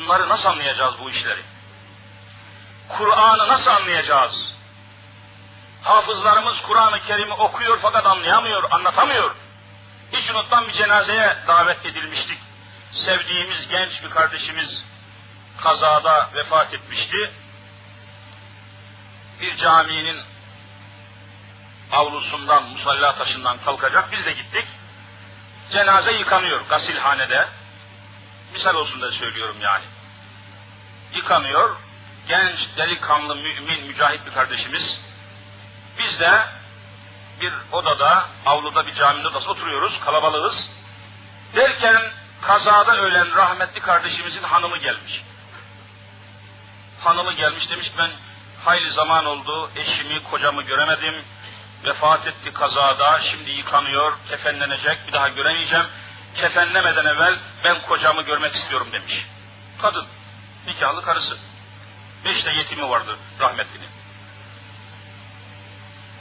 bunları nasıl anlayacağız bu işleri? Kur'an'ı nasıl anlayacağız? Hafızlarımız Kur'an-ı Kerim'i okuyor fakat anlayamıyor, anlatamıyor. Hiç unutmam bir cenazeye davet edilmiştik. Sevdiğimiz genç bir kardeşimiz kazada vefat etmişti. Bir caminin avlusundan, musalla taşından kalkacak. Biz de gittik. Cenaze yıkanıyor gasilhanede. Misal olsun da söylüyorum yani. Yıkanıyor. Genç, delikanlı, mümin, mücahit bir kardeşimiz. Biz de bir odada, avluda bir caminin odası oturuyoruz, kalabalığız. Derken kazada ölen rahmetli kardeşimizin hanımı gelmiş. Hanımı gelmiş demiş ben hayli zaman oldu, eşimi, kocamı göremedim. Vefat etti kazada, şimdi yıkanıyor, kefenlenecek, bir daha göremeyeceğim. Kefenlemeden evvel ben kocamı görmek istiyorum demiş. Kadın, nikahlı karısı. Beş de yetimi vardı rahmetlinin.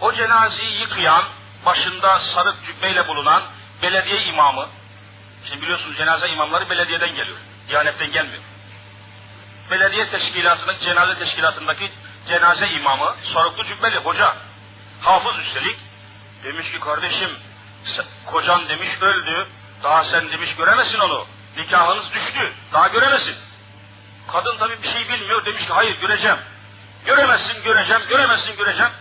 O cenazeyi yıkayan, başında sarık cübbeyle bulunan belediye imamı, şimdi biliyorsunuz cenaze imamları belediyeden geliyor, diyanetten gelmiyor. Belediye teşkilatının, cenaze teşkilatındaki cenaze imamı, sarıklı cübbeli hoca, hafız üstelik, demiş ki kardeşim, kocan demiş öldü, daha sen demiş göremezsin onu, nikahınız düştü, daha göremezsin. Kadın tabi bir şey bilmiyor, demiş ki hayır göreceğim. Göremezsin göreceğim, göremezsin göreceğim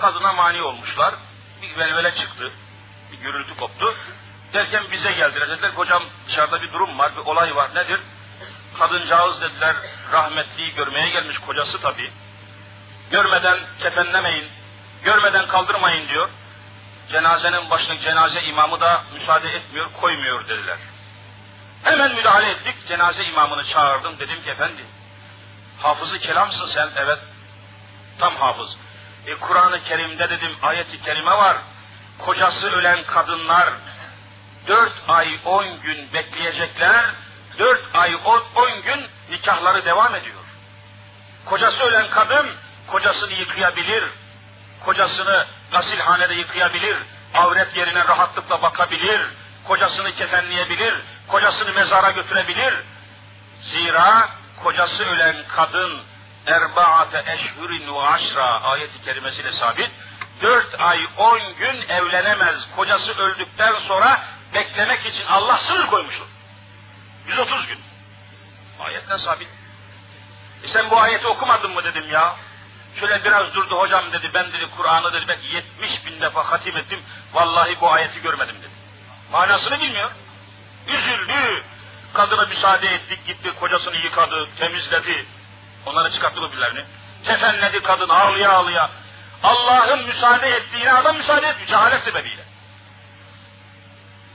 kadına mani olmuşlar. Bir velvele çıktı. Bir gürültü koptu. Derken bize geldiler. Dediler kocam dışarıda bir durum var, bir olay var. Nedir? Kadıncağız dediler rahmetliyi görmeye gelmiş kocası tabi. Görmeden kefenlemeyin, görmeden kaldırmayın diyor. Cenazenin başındaki cenaze imamı da müsaade etmiyor, koymuyor dediler. Hemen müdahale ettik. Cenaze imamını çağırdım. Dedim ki efendi, hafızı kelamsın sen. Evet, tam hafız. E, Kur'an-ı Kerim'de dedim ayeti kerime var. Kocası ölen kadınlar dört ay on gün bekleyecekler. Dört ay on, on gün nikahları devam ediyor. Kocası ölen kadın kocasını yıkayabilir. Kocasını gasilhanede yıkayabilir. Avret yerine rahatlıkla bakabilir. Kocasını kefenleyebilir. Kocasını mezara götürebilir. Zira kocası ölen kadın erbaate eşhurin ve aşra ayeti kerimesiyle sabit. Dört ay on gün evlenemez. Kocası öldükten sonra beklemek için Allah sınır koymuştur. 130 gün. Ayetten sabit. E sen bu ayeti okumadın mı dedim ya. Şöyle biraz durdu hocam dedi. Ben dedi Kur'an'ı dedi belki 70 bin defa hatim ettim. Vallahi bu ayeti görmedim dedi. Manasını bilmiyor. Üzüldü. Kadına müsaade ettik gitti kocasını yıkadı, temizledi. Onları çıkarttı birbirlerini. Kefenledi kadın ağlıya ağlıya. Allah'ın müsaade ettiğine adam müsaade etmiyor cehalet sebebiyle.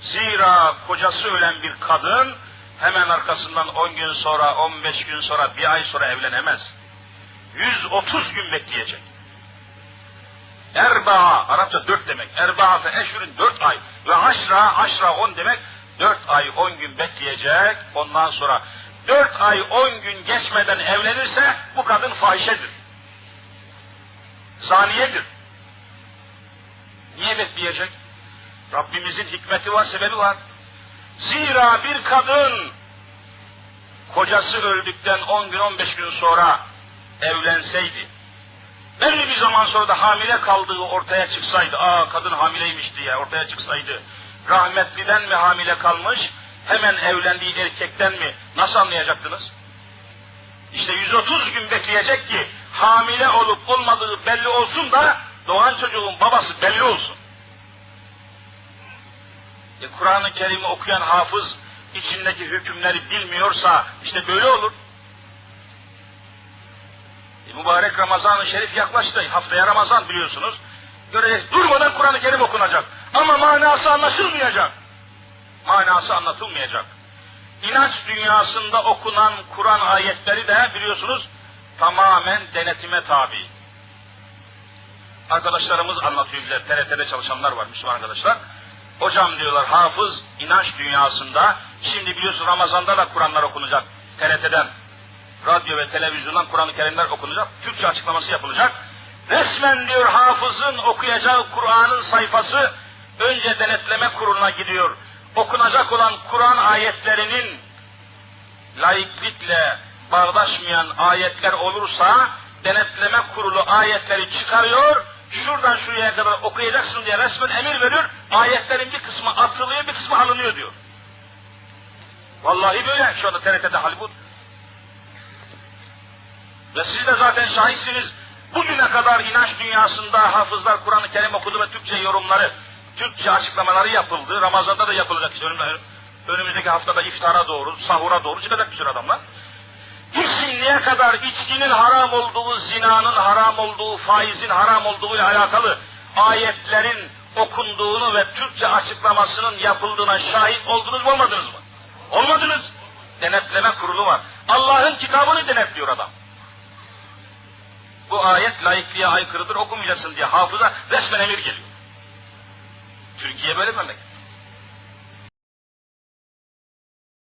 Zira kocası ölen bir kadın hemen arkasından 10 gün sonra, 15 gün sonra, bir ay sonra evlenemez. 130 gün bekleyecek. Erbaa, Arapça dört demek. Erbaa fe eşhurun dört ay. Ve aşra, aşra on demek. Dört ay, on gün bekleyecek. Ondan sonra dört ay on gün geçmeden evlenirse bu kadın fahişedir. Zaniyedir. Niye bekleyecek? Rabbimizin hikmeti var, sebebi var. Zira bir kadın kocası öldükten on gün, on beş gün sonra evlenseydi, belli bir zaman sonra da hamile kaldığı ortaya çıksaydı, aa kadın hamileymiş diye ortaya çıksaydı, rahmetliden mi hamile kalmış, hemen evlendiği erkekten mi nasıl anlayacaktınız? İşte 130 gün bekleyecek ki hamile olup olmadığı belli olsun da doğan çocuğun babası belli olsun. E, Kur'an-ı Kerim'i okuyan hafız içindeki hükümleri bilmiyorsa işte böyle olur. E, mübarek Ramazan-ı Şerif yaklaştı. Haftaya Ramazan biliyorsunuz. Göreceğiz. Durmadan Kur'an-ı Kerim okunacak. Ama manası anlaşılmayacak manası anlatılmayacak. İnanç dünyasında okunan Kur'an ayetleri de biliyorsunuz tamamen denetime tabi. Arkadaşlarımız anlatıyor bize, TRT'de çalışanlar var, Müslüman arkadaşlar. Hocam diyorlar, hafız inanç dünyasında, şimdi biliyorsun Ramazan'da da Kur'anlar okunacak TRT'den, radyo ve televizyondan Kur'an-ı Kerimler okunacak, Türkçe açıklaması yapılacak. Resmen diyor hafızın okuyacağı Kur'an'ın sayfası önce denetleme kuruluna gidiyor okunacak olan Kur'an ayetlerinin laiklikle bağdaşmayan ayetler olursa denetleme kurulu ayetleri çıkarıyor, şuradan şuraya kadar okuyacaksın diye resmen emir veriyor, ayetlerin bir kısmı atılıyor, bir kısmı alınıyor diyor. Vallahi böyle şu anda TRT'de bu. Ve siz de zaten şahitsiniz. Bugüne kadar inanç dünyasında hafızlar Kur'an-ı Kerim okudu ve Türkçe yorumları, Türkçe açıklamaları yapıldı. Ramazan'da da yapılacak işte önüm- önümüzdeki haftada iftara doğru, sahura doğru çıkacak bir sürü adamlar. Hiç şimdiye kadar içkinin haram olduğu, zinanın haram olduğu, faizin haram olduğu ile alakalı ayetlerin okunduğunu ve Türkçe açıklamasının yapıldığına şahit oldunuz mu olmadınız mı? Olmadınız. Denetleme kurulu var. Allah'ın kitabını denetliyor adam. Bu ayet laikliğe aykırıdır okumayacaksın diye hafıza resmen emir geliyor. Türkiye böyle bir memleket.